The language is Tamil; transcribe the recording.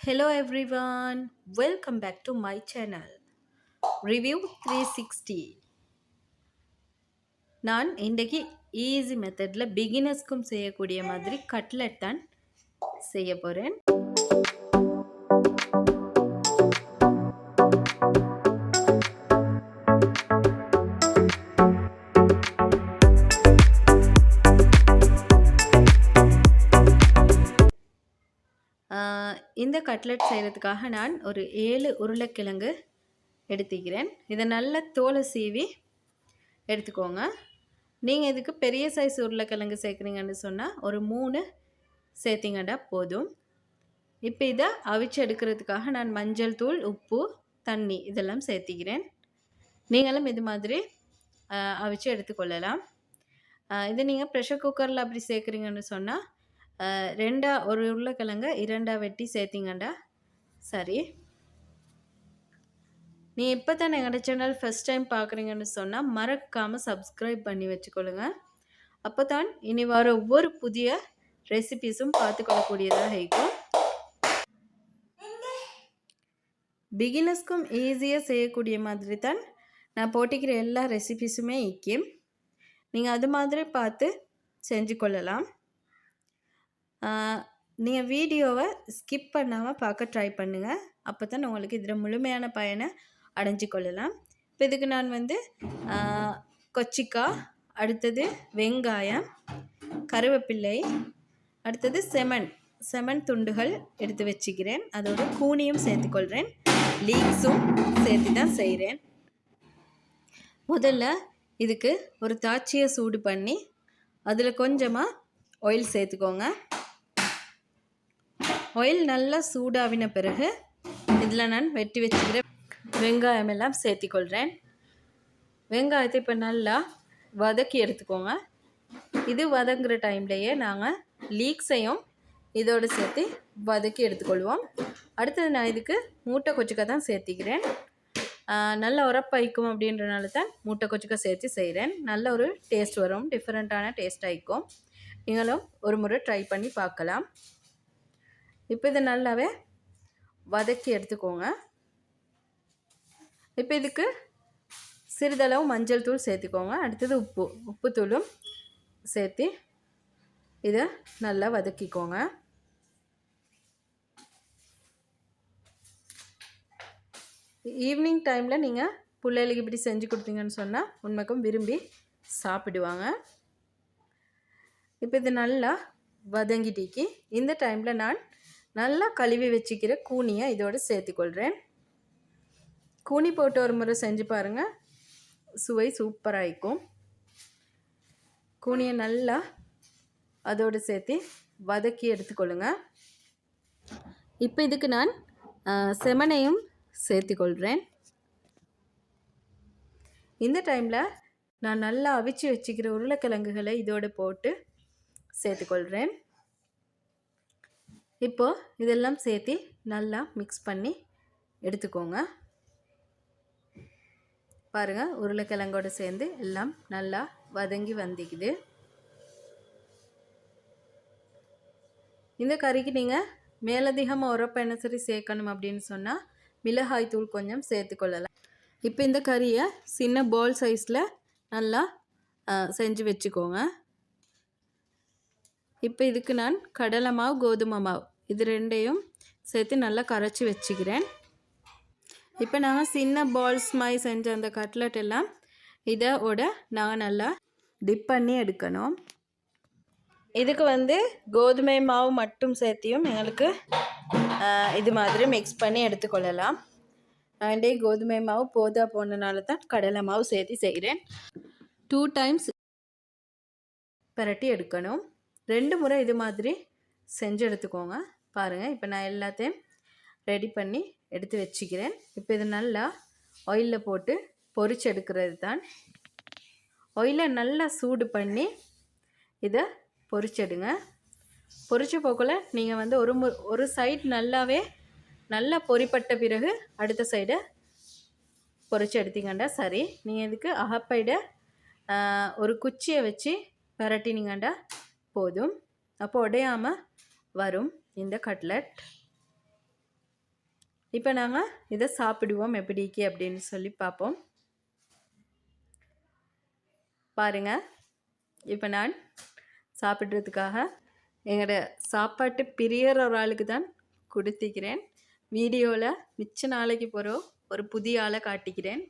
Hello everyone, welcome back to my channel. Review 360. நான் இன்றைக்கு ஈஸி மெத்தடில் பிகினர்ஸ்க்கும் செய்யக்கூடிய மாதிரி கட்லெட் தான் செய்ய போகிறேன் இந்த கட்லெட் செய்கிறதுக்காக நான் ஒரு ஏழு உருளைக்கிழங்கு எடுத்துக்கிறேன். இதை நல்ல தோலை சீவி எடுத்துக்கோங்க. நீங்கள் இதுக்கு பெரிய சைஸ் உருளைக்கிழங்கு சேர்க்குறீங்கன்னு சொன்னால் ஒரு மூணு சேர்த்திங்கடா போதும். இப்போ இதை அவிச்சு எடுக்கிறதுக்காக நான் மஞ்சள் தூள் உப்பு தண்ணி இதெல்லாம் சேர்த்திக்கிறேன். நீங்களும் இது மாதிரி அவிச்சு எடுத்துக்கொள்ளலாம். இது நீங்கள் ப்ரெஷர் குக்கரில் அப்படி சேர்க்குறீங்கன்னு சொன்னால் ரெண்டா ஒரு உருளைக்கிழங்க இரண்டா வெட்டி சேர்த்திங்கண்டா? சரி. நீ இப்போ தான் எங்களோட சேனல் ஃபஸ்ட் டைம் பார்க்குறீங்கன்னு சொன்னால் மறக்காமல் சப்ஸ்கிரைப் பண்ணி வச்சுக்கொள்ளுங்க. அப்போ தான் இனி வர ஒவ்வொரு புதிய ரெசிபீஸும் பார்த்துக்கொள்ளக்கூடியதாக இருக்கும். பிகினர்ஸ்க்கும் ஈஸியாக செய்யக்கூடிய மாதிரி தான் நான் போட்டிக்கிற எல்லா ரெசிபீஸுமே இக்கும். நீங்கள் அது மாதிரி பார்த்து செஞ்சு கொள்ளலாம் நீங்கள் வீடியோவை ஸ்கிப் பண்ணாமல் பார்க்க ட்ரை பண்ணுங்கள் அப்போ தான் உங்களுக்கு இதில் முழுமையான பயனை அடைஞ்சு கொள்ளலாம். இப்போ இதுக்கு நான் வந்து கொச்சிக்காய் அடுத்தது வெங்காயம் கருவேப்பிள்ளை அடுத்தது செமன் செமன் துண்டுகள் எடுத்து வச்சுக்கிறேன். அதோட கூனியும் சேர்த்துக்கொள்கிறேன் லீக்ஸும் சேர்த்து தான் செய்கிறேன் முதல்ல இதுக்கு ஒரு தாட்சியை சூடு பண்ணி அதில் கொஞ்சமாக ஆயில் சேர்த்துக்கோங்க. ஆயில் நல்லா சூடாவின பிறகு இதில் நான் வெட்டி வச்சுக்கிற வெங்காயம் எல்லாம் சேர்த்திக்கொள்கிறேன். வெங்காயத்தை இப்போ நல்லா வதக்கி எடுத்துக்கோங்க. இது வதங்குற டைம்லேயே நாங்கள் லீக்ஸையும் இதோடு சேர்த்து வதக்கி எடுத்துக்கொள்வோம். அடுத்தது நான் இதுக்கு மூட்டை கொச்சிக்காய் தான் சேர்த்திக்கிறேன். நல்ல உரப்பாய்க்கும் அப்படின்றனால தான் மூட்டை கொச்சிக்காய் சேர்த்து செய்கிறேன். நல்ல ஒரு டேஸ்ட் வரும். டிஃப்ரெண்ட்டான டேஸ்ட் ஆகிக்கும் நீங்களும் ஒரு முறை ட்ரை பண்ணி பார்க்கலாம். இப்போ இதை நல்லாவே வதக்கி எடுத்துக்கோங்க. இப்போ இதுக்கு சிறிதளவு மஞ்சள் தூள் சேர்த்துக்கோங்க. அடுத்தது உப்பு உப்பு தூளும் சேர்த்து இதை நல்லா வதக்கிக்கோங்க. ஈவினிங் டைமில் நீங்கள் பிள்ளைகளுக்கு இப்படி செஞ்சு கொடுத்தீங்கன்னு சொன்னால் உண்மைக்கும் விரும்பி சாப்பிடுவாங்க. இப்போ இது நல்லா வதங்கிட்டிக்கு இந்த டைமில் நான் நல்லா கழுவி வச்சுக்கிற கூனியை இதோடு சேர்த்துக்கொள்கிறேன். கூனி போட்டு ஒரு முறை செஞ்சு பாருங்கள் சுவை சூப்பராக இருக்கும் கூனியை நல்லா அதோடு சேர்த்து வதக்கி எடுத்துக்கொள்ளுங்க. இப்போ இதுக்கு நான் செமனையும் சேர்த்துக்கொள்கிறேன். இந்த டைமில் நான் நல்லா அவிச்சு வச்சுக்கிற உருளைக்கிழங்குகளை இதோடு போட்டு சேர்த்துக்கொள்கிறேன். இப்போது இதெல்லாம் சேர்த்து நல்லா மிக்ஸ் பண்ணி எடுத்துக்கோங்க. பாருங்கள் உருளைக்கிழங்கோடு சேர்ந்து எல்லாம் நல்லா வதங்கி வந்திக்குது. இந்த கறிக்கு நீங்கள் மேலதிகமாக உரப்பு சரி சேர்க்கணும் அப்படின்னு சொன்னால் மிளகாய் தூள் கொஞ்சம் சேர்த்துக்கொள்ளலாம் இப்போ இந்த கறியை சின்ன பால் சைஸில் நல்லா செஞ்சு வச்சுக்கோங்க. இப்போ இதுக்கு நான் கடலை மாவு கோதுமை மாவு இது ரெண்டையும் சேர்த்து நல்லா கரைச்சி வச்சுக்கிறேன். இப்போ நாங்கள் சின்ன பால்ஸ் மாதிரி செஞ்ச அந்த கட்லட் எல்லாம் இதோட நாங்கள் நல்லா டிப் பண்ணி எடுக்கணும். இதுக்கு வந்து கோதுமை மாவு மட்டும் சேர்த்தியும் எங்களுக்கு இது மாதிரி மிக்ஸ் பண்ணி எடுத்துக்கொள்ளலாம். அண்டே கோதுமை மாவு போதா போனதுனால தான் கடலை மாவு சேர்த்து செய்கிறேன் டூ டைம்ஸ் பரட்டி எடுக்கணும். ரெண்டு முறை இது மாதிரி செஞ்சு எடுத்துக்கோங்க. பாருங்கள் இப்போ நான் எல்லாத்தையும் ரெடி பண்ணி எடுத்து வச்சுக்கிறேன். இப்போ இது நல்லா ஆயிலில் போட்டு பொறிச்சு எடுக்கிறது தான் ஆயிலை நல்லா சூடு பண்ணி இதை பொறிச்செடுங்க பொறிச்ச போக்கில் நீங்கள் வந்து ஒரு மு ஒரு சைடு நல்லாவே நல்லா பொறிப்பட்ட பிறகு அடுத்த சைடை பொறிச்சு எடுத்தீங்கண்டா சரி. நீங்கள் இதுக்கு அகப்பைட ஒரு குச்சியை வச்சு பரட்டினீங்கண்டா போதும். அப்போ உடையாமல் வரும். இந்த கட்லட். இப்போ நாங்கள் இதை சாப்பிடுவோம் எப்படிக்கு அப்படின்னு சொல்லி பார்ப்போம். பாருங்க. இப்போ நான் சாப்பிட்றதுக்காக எங்களோட சாப்பாட்டு பிரியற ஒரு ஆளுக்கு தான் கொடுத்திக்கிறேன் வீடியோவில் மிச்ச நாளைக்கு போகிறோம் ஒரு புதிய ஆளை காட்டிக்கிறேன்.